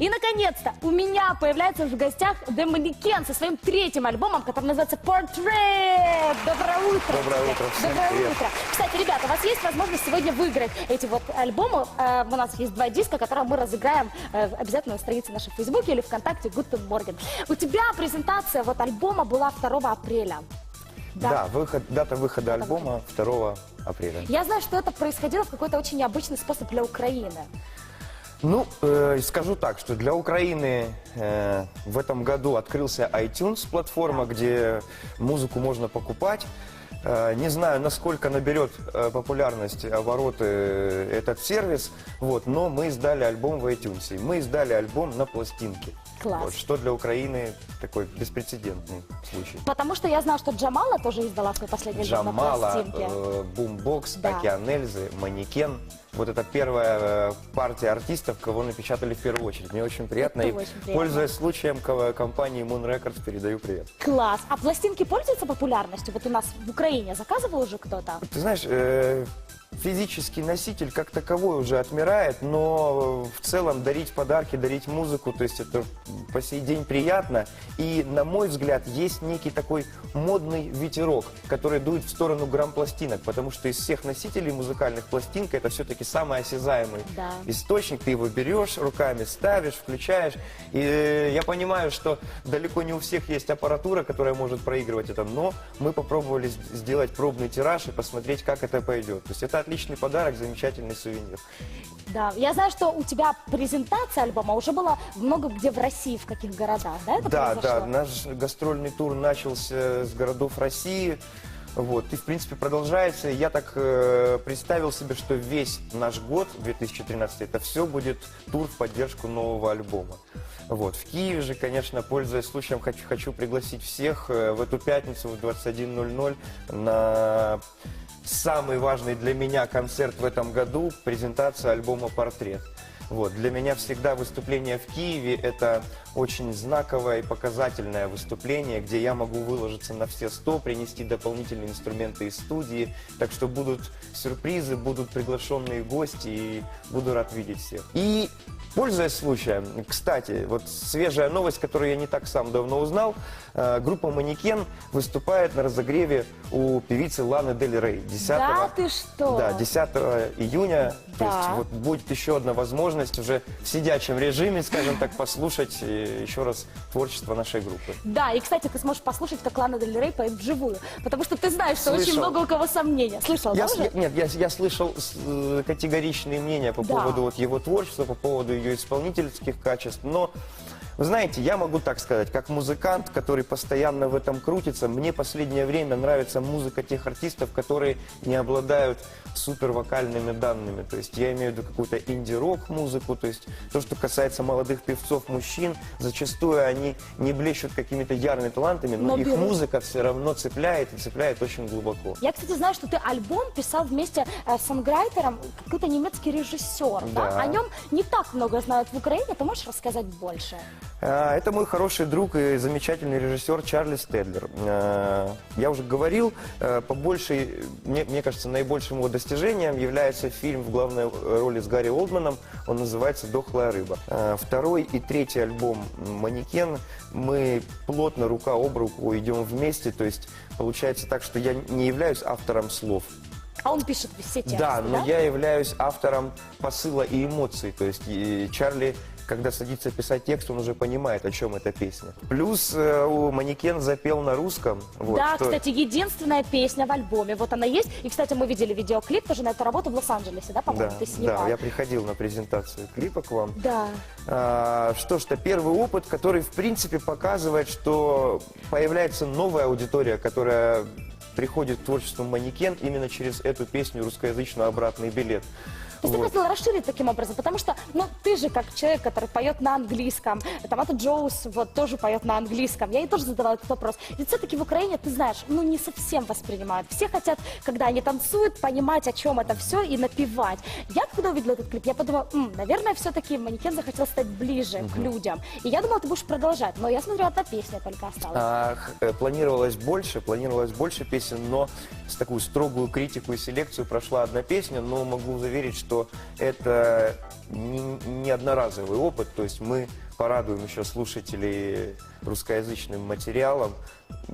И, наконец-то, у меня появляется в гостях Демоникен со своим третьим альбомом, который называется Portrait. Доброе утро. Доброе утро, всем Доброе привет. утро. Кстати, ребята, у вас есть возможность сегодня выиграть эти вот альбомы. Э, У нас есть два диска, которые мы разыграем э, обязательно на странице нашей в Фейсбуке или ВКонтакте Guten Morgen. У тебя презентация вот альбома была 2 апреля. Да, выход, дата выхода альбома 2 апреля. Я знаю, что это происходило в какой-то очень необычный способ для Украины. Ну, э, скажу так, что для Украины э, в этом году открылся iTunes платформа, где музыку можно покупать. Э, не знаю, насколько наберет э, популярность, обороты э, этот сервис, вот, но мы издали альбом в iTunes. Мы издали альбом на пластинке. Класс. Вот, что для Украины такой беспрецедентный случай. Потому что я знаю, что Джамала тоже издала свой последний альбом на Джамала, пластинке. э, Бумбокс, Да. Океан Эльзы, Манекен. Вот это первая э, партия артистов, кого напечатали в первую очередь. Мне очень приятно. Это И, очень приятно. пользуясь случаем, ко- компании Moon Records передаю привет. Класс. А пластинки пользуются популярностью? Вот у нас в Украине заказывал уже кто-то? Ты знаешь, э, физический носитель как таковой уже отмирает, но в целом дарить подарки, дарить музыку, то есть это по сей день приятно. И, на мой взгляд, есть некий такой модный ветерок, который дует в сторону грамм-пластинок, потому что из всех носителей музыкальных пластинка это все-таки самый осязаемый Да. источник. Ты его берешь руками, ставишь, включаешь. И э, я понимаю, что далеко не у всех есть аппаратура, которая может проигрывать это, но мы попробовали сделать пробный тираж и посмотреть, как это пойдет. То есть это отличный подарок, замечательный сувенир. Да. Я знаю, что у тебя презентация альбома уже была много где в России, в каких городах, да, это да, произошло? да, наш гастрольный тур начался с городов России. Вот, и в принципе продолжается. Я так э, представил себе, что весь наш год, 2013, это все будет тур в поддержку нового альбома. Вот. В Киеве же, конечно, пользуясь случаем, хочу, хочу пригласить всех э, в эту пятницу в 21.00 на самый важный для меня концерт в этом году, презентация альбома «Портрет». Вот. Для меня всегда выступление в Киеве – это очень знаковое и показательное выступление, где я могу выложиться на все сто, принести дополнительные инструменты из студии. Так что будут сюрпризы, будут приглашенные гости, и буду рад видеть всех. И Пользуясь случаем, кстати, вот свежая новость, которую я не так сам давно узнал, э, группа «Манекен» выступает на разогреве у певицы Ланы Дель Рей 10 Да ты что? Да, 10 июня. То Да. есть вот будет еще одна возможность уже в сидячем режиме, скажем так, послушать еще раз творчество нашей группы. Да, и, кстати, ты сможешь послушать, как Лана Дель Рей поет вживую. Потому что ты знаешь, что очень Слышал. много у кого сомнения. Слышал, Я, да, уже? нет, я, я слышал э, категоричные мнения по Да. поводу вот его творчества, по поводу ее исполнительских качеств, но вы знаете, я могу так сказать, как музыкант, который постоянно в этом крутится, мне последнее время нравится музыка тех артистов, которые не обладают супервокальными данными. То есть я имею в виду какую-то инди-рок музыку, то есть то, что касается молодых певцов, мужчин, зачастую они не блещут какими-то ярыми талантами, но, Но их берут. музыка все равно цепляет и цепляет очень глубоко. Я, кстати, знаю, что ты альбом писал вместе э, с сонграйтером, какой-то немецкий режиссер. Да. Да. О нем не так много знают в Украине. Ты можешь рассказать больше? А, Это мой хороший друг и замечательный режиссер Чарли Стедлер. А, Я уже говорил, э, по большей, мне, мне кажется, наибольшим его достижением является фильм в главной роли с Гарри Олдманом. Он называется «Дохлая рыба». Второй и третий альбом «Манекен» мы плотно рука об руку идем вместе. То есть получается так, что я не являюсь автором слов, А он пишет все тексты, да, но я являюсь автором посыла и эмоций. То есть и Чарли, когда садится писать текст, он уже понимает, о чем эта песня. Плюс э, у Манекен запел на русском. Вот, да, что- кстати, единственная песня в альбоме. Вот она есть. И, кстати, мы видели видеоклип тоже на эту работу в Лос-Анджелесе, да, по-моему, Да, ты снимал? да, я приходил на презентацию клипа к вам. Да. А, что ж, это первый опыт, который, в принципе, показывает, что появляется новая аудитория, которая приходит к творчеству манекен именно через эту песню русскоязычную «Обратный билет». То есть ты Вот. хотел расширить таким образом, потому что, ну, ты же как человек, который поет на английском, там, это Джоус вот тоже поет на английском, я ей тоже задавала этот вопрос. Ведь все-таки в Украине, ты знаешь, ну, не совсем воспринимают. Все хотят, когда они танцуют, понимать, о чем это все и напевать. Я, когда увидела этот клип, я подумала, «М, наверное, все-таки манекен захотел стать ближе к людям. И я думала, ты будешь продолжать, но я смотрю, одна песня только осталась. А, планировалось больше, планировалось больше песен, но с такую строгую критику и селекцию прошла одна песня, но могу заверить, что это не, не одноразовый опыт, то есть мы порадуем еще слушателей русскоязычным материалом,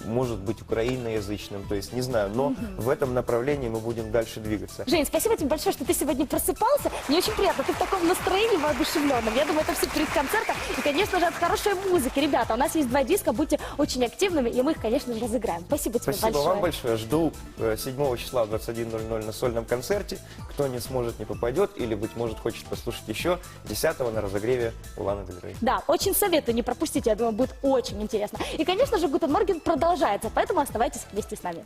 может быть, украиноязычным, то есть не знаю, но в этом направлении мы будем дальше двигаться. Жень, спасибо тебе большое, что ты сегодня просыпался. Мне очень приятно, ты в таком настроении воодушевленном. Я думаю, это все перед концертом. И, конечно же, от хорошей музыки. Ребята, у нас есть два диска, будьте очень активными, и мы их, конечно же, разыграем. Спасибо тебе Спасибо большое. вам большое. Жду э, 7 числа в 21.00 на сольном концерте. Кто не сможет, не попадет, или, быть может, хочет послушать еще 10 на разогреве у Ланы Дель Рей. Очень советую, не пропустите, я думаю, будет очень интересно. И, конечно же, Гутен продолжается, поэтому оставайтесь вместе с нами.